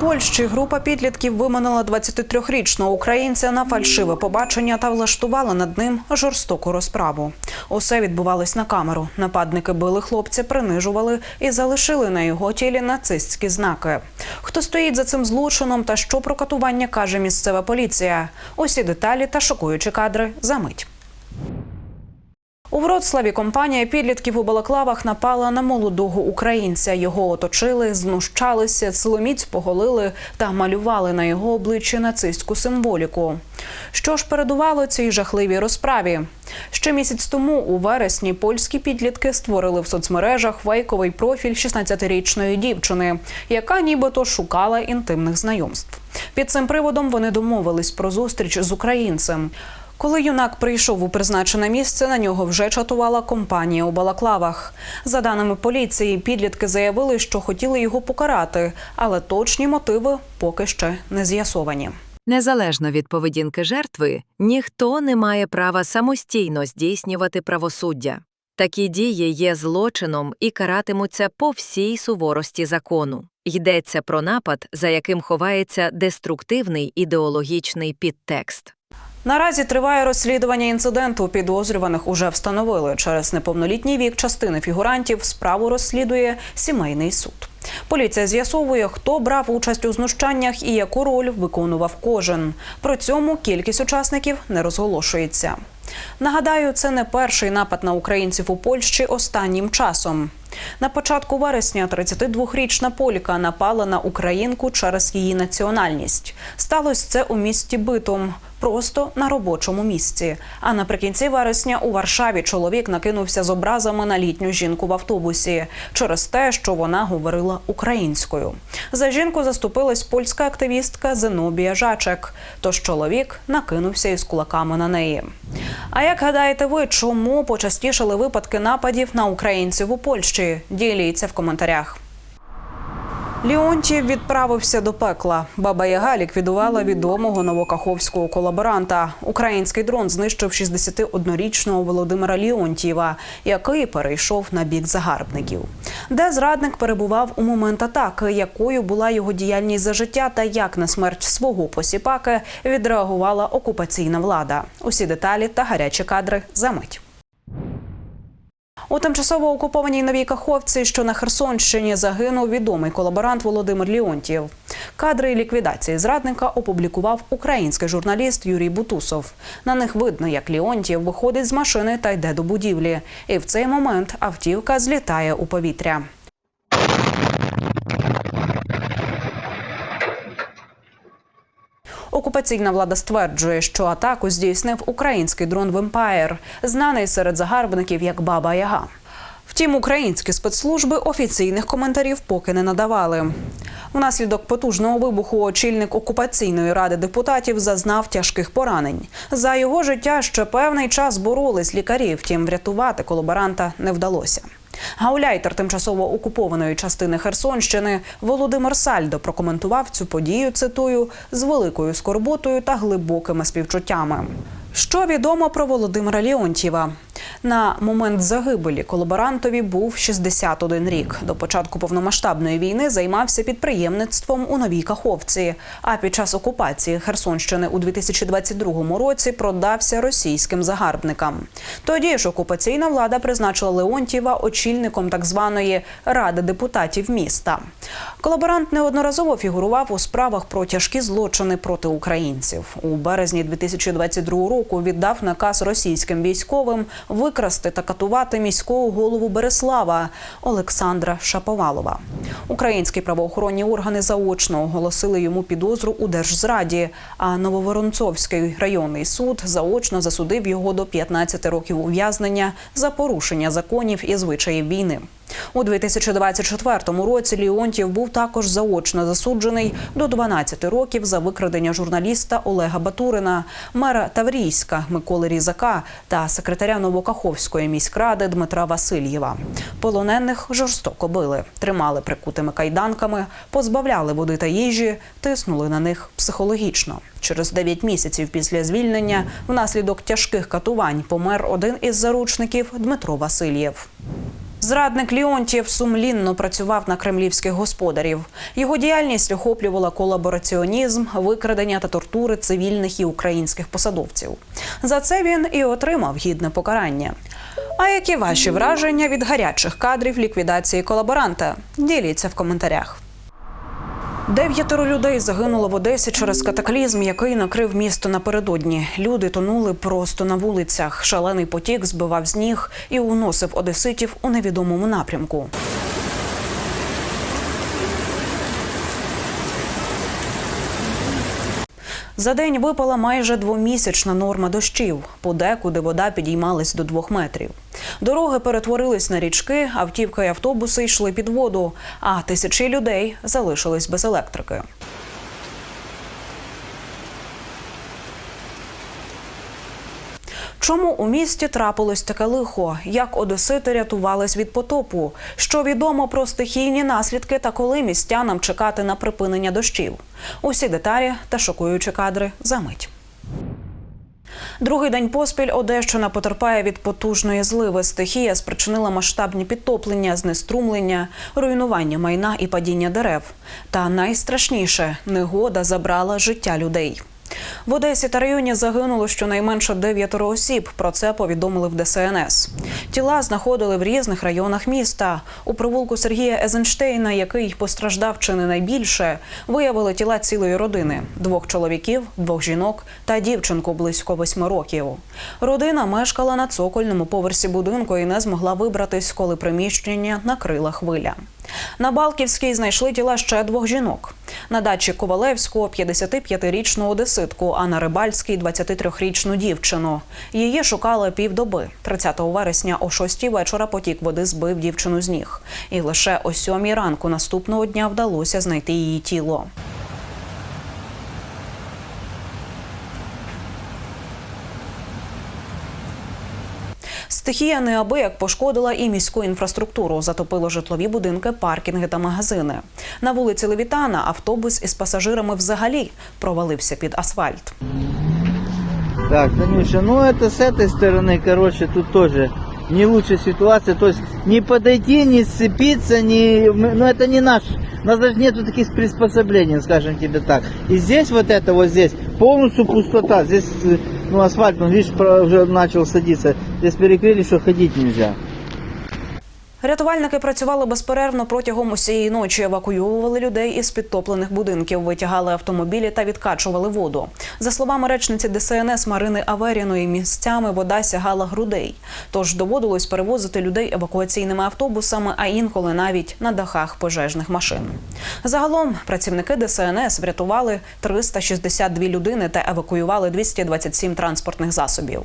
Польщі група підлітків виманила 23-річного українця на фальшиве побачення та влаштувала над ним жорстоку розправу. Усе відбувалось на камеру. Нападники били хлопця, принижували і залишили на його тілі нацистські знаки. Хто стоїть за цим злочином та що про катування каже місцева поліція? Усі деталі та шокуючі кадри за мить. У Вроцлаві компанія підлітків у балаклавах напала на молодого українця. Його оточили, знущалися, силоміць поголили та малювали на його обличчі нацистську символіку. Що ж передувало цій жахливій розправі? Ще місяць тому, у вересні, польські підлітки створили в соцмережах фейковий профіль 16-річної дівчини, яка нібито шукала інтимних знайомств. Під цим приводом вони домовились про зустріч з українцем. Коли юнак прийшов у призначене місце, на нього вже чатувала компанія у балаклавах. За даними поліції, підлітки заявили, що хотіли його покарати, але точні мотиви поки ще не з'ясовані. Незалежно від поведінки жертви, ніхто не має права самостійно здійснювати правосуддя. Такі дії є злочином і каратимуться по всій суворості закону. Йдеться про напад, за яким ховається деструктивний ідеологічний підтекст. Наразі триває розслідування інциденту. Підозрюваних уже встановили. Через неповнолітній вік частини фігурантів справу розслідує сімейний суд. Поліція з'ясовує, хто брав участь у знущаннях і яку роль виконував кожен. При цьому кількість учасників не розголошується. Нагадаю, це не перший напад на українців у Польщі останнім часом. На початку вересня 32-річна полька напала на українку через її національність. Сталося це у місті Битом, просто на робочому місці. А наприкінці вересня у Варшаві чоловік накинувся з образами на літню жінку в автобусі через те, що вона говорила українською. За жінку заступилась польська активістка Зенобія Жачек. Тож чоловік накинувся із кулаками на неї. А як гадаєте ви, чому почастішали випадки нападів на українців у Польщі? Діліться в коментарях. Ліонтів відправився до пекла. Баба Яга ліквідувала відомого новокаховського колаборанта. Український дрон знищив 61-річного Володимира Ліонтьєва, який перейшов на бік загарбників. Де зрадник перебував у момент атаки, якою була його діяльність за життя та як на смерть свого посіпаки відреагувала окупаційна влада. Усі деталі та гарячі кадри за мить. У тимчасово окупованій новій Каховці, що на Херсонщині, загинув відомий колаборант Володимир Ліонтьєв. Кадри ліквідації зрадника опублікував український журналіст Юрій Бутусов. На них видно, як Ліонтьєв виходить з машини та йде до будівлі. І в цей момент автівка злітає у повітря. Окупаційна влада стверджує, що атаку здійснив український дрон «Вемпаєр», знаний серед загарбників як Баба Яга. Втім, українські спецслужби офіційних коментарів поки не надавали. Внаслідок потужного вибуху очільник окупаційної ради депутатів зазнав тяжких поранень. За його життя ще певний час боролись лікарі, втім врятувати колаборанта не вдалося. Гауляйтер тимчасово окупованої частини Херсонщини Володимир Сальдо прокоментував цю подію. Цитую з великою скорботою та глибокими співчуттями. Що відомо про Володимира Леонтьєва? На момент загибелі колаборантові був 61 рік. До початку повномасштабної війни займався підприємництвом у Новій Каховці. А під час окупації Херсонщини у 2022 році продався російським загарбникам. Тоді ж окупаційна влада призначила Леонтьєва очільником так званої ради депутатів міста. Колаборант неодноразово фігурував у справах про тяжкі злочини проти українців. У березні 2022 року віддав наказ російським військовим викрасти та катувати міського голову Береслава Олександра Шаповалова. Українські правоохоронні органи заочно оголосили йому підозру у держзраді. А Нововоронцовський районний суд заочно засудив його до 15 років ув'язнення за порушення законів і звичаїв війни. У 2024 році Ліонтів був також заочно засуджений до 12 років за викрадення журналіста Олега Батурина, мера Таврійська Миколи Різака та секретаря Новокаховської міськради Дмитра Васильєва. Полонених жорстоко били, тримали прикутими кайданками, позбавляли води та їжі, тиснули на них психологічно. Через 9 місяців після звільнення внаслідок тяжких катувань помер один із заручників Дмитро Васильєв. Зрадник Ліонтів сумлінно працював на кремлівських господарів. Його діяльність охоплювала колабораціонізм, викрадення та тортури цивільних і українських посадовців. За це він і отримав гідне покарання. А які ваші враження від гарячих кадрів ліквідації колаборанта? Діліться в коментарях. Дев'ятеро людей загинуло в Одесі через катаклізм, який накрив місто напередодні. Люди тонули просто на вулицях. Шалений потік збивав з ніг і уносив одеситів у невідомому напрямку. За день випала майже двомісячна норма дощів. Подекуди вода підіймалась до двох метрів. Дороги перетворились на річки, автівки і автобуси йшли під воду, а тисячі людей залишились без електрики. Чому у місті трапилось таке лихо? Як одесити рятувались від потопу? Що відомо про стихійні наслідки та коли містянам чекати на припинення дощів? Усі деталі та шокуючі кадри за мить. Другий день поспіль Одещина потерпає від потужної зливи. Стихія спричинила масштабні підтоплення, знеструмлення, руйнування майна і падіння дерев. Та найстрашніше негода забрала життя людей. В Одесі та районі загинуло щонайменше дев'ятеро осіб. Про це повідомили в ДСНС. Тіла знаходили в різних районах міста. У провулку Сергія Езенштейна, який постраждав чи не найбільше, виявили тіла цілої родини: двох чоловіків, двох жінок та дівчинку близько восьми років. Родина мешкала на цокольному поверсі будинку і не змогла вибратись, коли приміщення накрила хвиля. На Балківській знайшли тіла ще двох жінок. На дачі Ковалевського 55-річну одеситку, а на Рибальській 23-річну дівчину. Її шукали півдоби. 30 вересня о 6 вечора потік води збив дівчину з ніг. І лише о 7 ранку наступного дня вдалося знайти її тіло. Стихія неабияк пошкодила і міську інфраструктуру, затопило житлові будинки, паркінги та магазини. На вулиці Левітана автобус із пасажирами взагалі провалився під асфальт. Так, Танюша, ну это с этой стороны, короче, тут тоже Не лучшая ситуация. То есть не подойти, не сцепиться, не... ну это не наш. У нас даже нету таких приспособлений, скажем тебе так. И здесь вот это вот здесь полностью пустота. Здесь э, ну асфальт, он видишь, уже начал садиться. Здесь перекрыли, что ходить нельзя. Рятувальники працювали безперервно протягом усієї ночі. Евакуювали людей із підтоплених будинків, витягали автомобілі та відкачували воду. За словами речниці ДСНС Марини Аверіної, місцями вода сягала грудей. Тож доводилось перевозити людей евакуаційними автобусами, а інколи навіть на дахах пожежних машин. Загалом працівники ДСНС врятували 362 людини та евакуювали 227 транспортних засобів.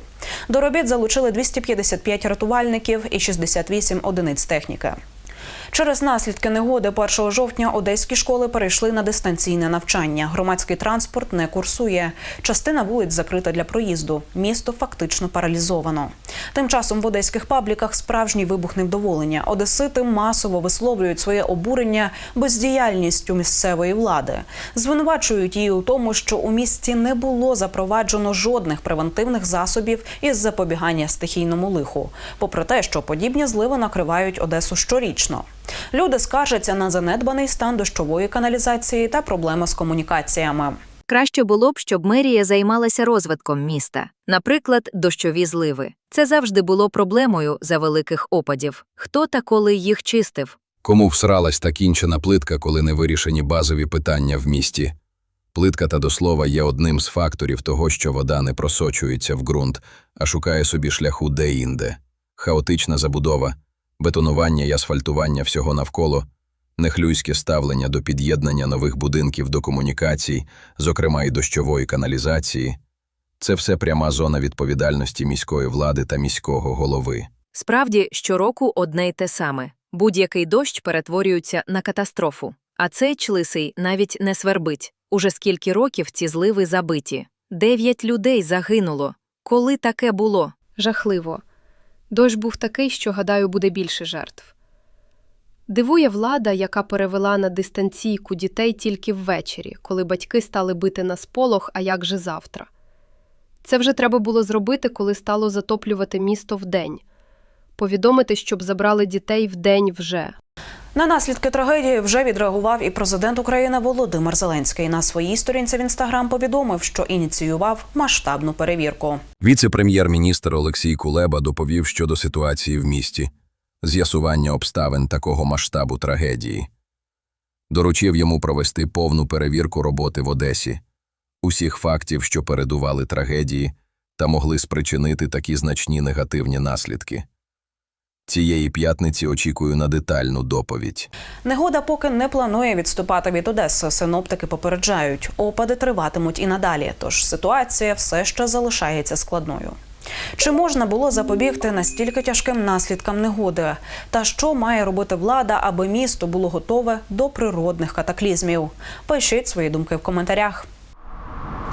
До робіт залучили 255 рятувальників і 68 одиниць техніки. Через наслідки негоди 1 жовтня одеські школи перейшли на дистанційне навчання. Громадський транспорт не курсує. Частина вулиць закрита для проїзду. Місто фактично паралізовано. Тим часом в одеських пабліках справжній вибух невдоволення. Одесити масово висловлюють своє обурення бездіяльністю місцевої влади. Звинувачують її у тому, що у місті не було запроваджено жодних превентивних засобів із запобігання стихійному лиху, попри те, що подібні зливи накривають Одесу щорічно. Люди скаржаться на занедбаний стан дощової каналізації та проблеми з комунікаціями. Краще було б, щоб мерія займалася розвитком міста, наприклад, дощові зливи. Це завжди було проблемою за великих опадів. Хто та коли їх чистив? Кому всралась та кінчена плитка, коли не вирішені базові питання в місті? Плитка та до слова є одним з факторів того, що вода не просочується в ґрунт, а шукає собі шляху де-інде. Хаотична забудова, бетонування й асфальтування всього навколо, нехлюйське ставлення до під'єднання нових будинків до комунікацій, зокрема й дощової каналізації – це все пряма зона відповідальності міської влади та міського голови. Справді, щороку одне й те саме. Будь-який дощ перетворюється на катастрофу. А цей члисий навіть не свербить. Уже скільки років ці зливи забиті. Дев'ять людей загинуло. Коли таке було? Жахливо. Дощ був такий, що, гадаю, буде більше жертв. Дивує влада, яка перевела на дистанційку дітей тільки ввечері, коли батьки стали бити на сполох, а як же завтра. Це вже треба було зробити, коли стало затоплювати місто вдень. повідомити, щоб забрали дітей вдень вже. На наслідки трагедії вже відреагував і президент України Володимир Зеленський. На своїй сторінці в інстаграм повідомив, що ініціював масштабну перевірку. Віце-прем'єр-міністр Олексій Кулеба доповів щодо ситуації в місті, з'ясування обставин такого масштабу трагедії. Доручив йому провести повну перевірку роботи в Одесі, усіх фактів, що передували трагедії та могли спричинити такі значні негативні наслідки. Цієї п'ятниці очікую на детальну доповідь. Негода поки не планує відступати від Одеси. Синоптики попереджають, опади триватимуть і надалі. Тож ситуація все ще залишається складною. Чи можна було запобігти настільки тяжким наслідкам негоди? Та що має робити влада, аби місто було готове до природних катаклізмів? Пишіть свої думки в коментарях.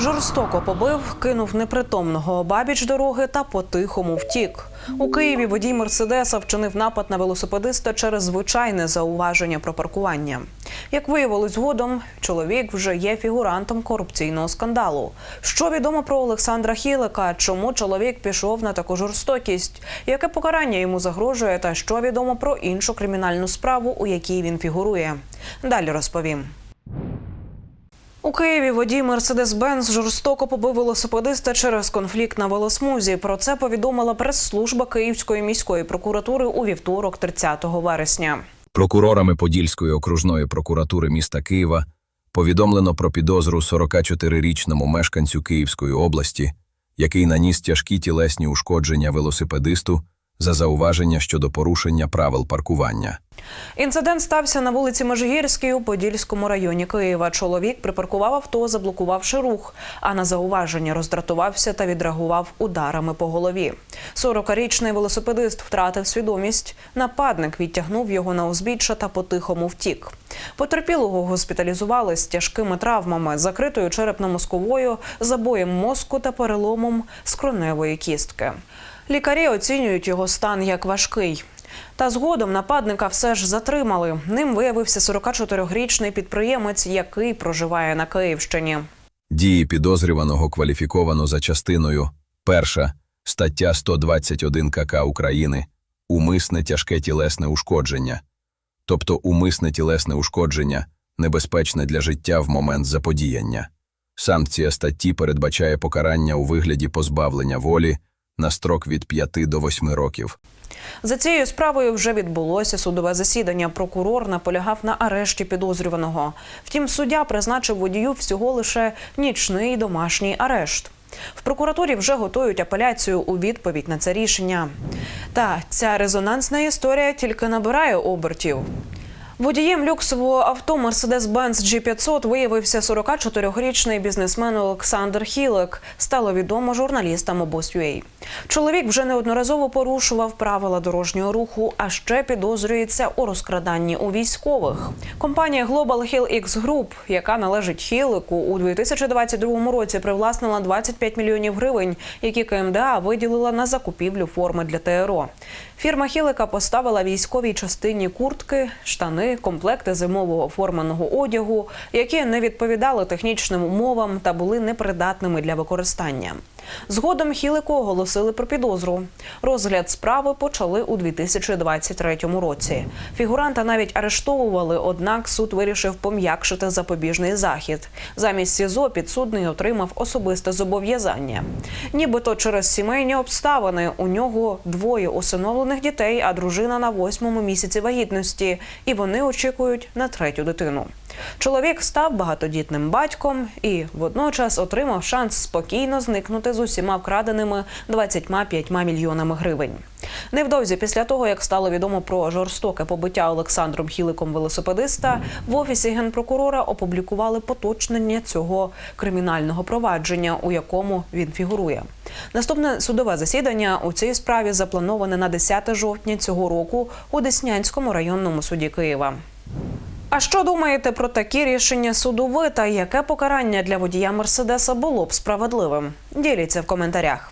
Жорстоко побив, кинув непритомного обабіч дороги та по-тихому втік. У Києві водій Мерседеса вчинив напад на велосипедиста через звичайне зауваження про паркування. Як виявилось згодом, чоловік вже є фігурантом корупційного скандалу. Що відомо про Олександра Хілика? Чому чоловік пішов на таку жорстокість? Яке покарання йому загрожує? Та що відомо про іншу кримінальну справу, у якій він фігурує? Далі розповім. У Києві водій Мерседес-Бенз жорстоко побив велосипедиста через конфлікт на велосмузі. Про це повідомила прес-служба Київської міської прокуратури у вівторок, 30 вересня. Прокурорами Подільської окружної прокуратури міста Києва повідомлено про підозру 44-річному мешканцю Київської області, який наніс тяжкі тілесні ушкодження велосипедисту за зауваження щодо порушення правил паркування. Інцидент стався на вулиці Межигірській у Подільському районі Києва. Чоловік припаркував авто, заблокувавши рух, а на зауваження роздратувався та відреагував ударами по голові. 40-річний велосипедист втратив свідомість. Нападник відтягнув його на узбіччя та по-тихому втік. Потерпілого госпіталізували з тяжкими травмами, закритою черепно-мозковою, забоєм мозку та переломом скроневої кістки. Лікарі оцінюють його стан як важкий. Та згодом нападника все ж затримали. Ним виявився 44-річний підприємець, який проживає на Київщині. Дії підозрюваного кваліфіковано за частиною перша стаття 121 КК України умисне тяжке тілесне ушкодження, тобто умисне тілесне ушкодження небезпечне для життя в момент заподіяння. Санкція статті передбачає покарання у вигляді позбавлення волі на строк від 5 до 8 років. За цією справою вже відбулося судове засідання. Прокурор наполягав на арешті підозрюваного. Втім, суддя призначив водію всього лише нічний домашній арешт. В прокуратурі вже готують апеляцію у відповідь на це рішення. Та ця резонансна історія тільки набирає обертів. Водієм люксового авто Mercedes-Benz G500 виявився 44-річний бізнесмен Олександр Хілик. Стало відомо журналістам обоз.ua. Чоловік вже неодноразово порушував правила дорожнього руху, а ще підозрюється у розкраданні у військових. Компанія Global Hill X Group, яка належить Хілику, у 2022 році привласнила 25 мільйонів гривень, які КМДА виділила на закупівлю форми для ТРО. Фірма Хілика поставила військовій частині куртки, штани, комплекти зимового форманого одягу, які не відповідали технічним умовам та були непридатними для використання. Згодом Хілику оголосили про підозру. Розгляд справи почали у 2023 році. Фігуранта навіть арештовували, однак суд вирішив пом'якшити запобіжний захід. Замість СІЗО підсудний отримав особисте зобов'язання. Нібито через сімейні обставини у нього двоє усиновлених дітей, а дружина на восьмому місяці вагітності, і вони очікують на третю дитину. Чоловік став багатодітним батьком і водночас отримав шанс спокійно зникнути з усіма вкраденими 25 мільйонами гривень. Невдовзі після того, як стало відомо про жорстоке побиття Олександром Хіликом велосипедиста, в офісі генпрокурора опублікували поточнення цього кримінального провадження, у якому він фігурує. Наступне судове засідання у цій справі заплановане на 10 жовтня цього року у Деснянському районному суді Києва. А що думаєте про такі рішення суду ви та яке покарання для водія Мерседеса було б справедливим? Діліться в коментарях.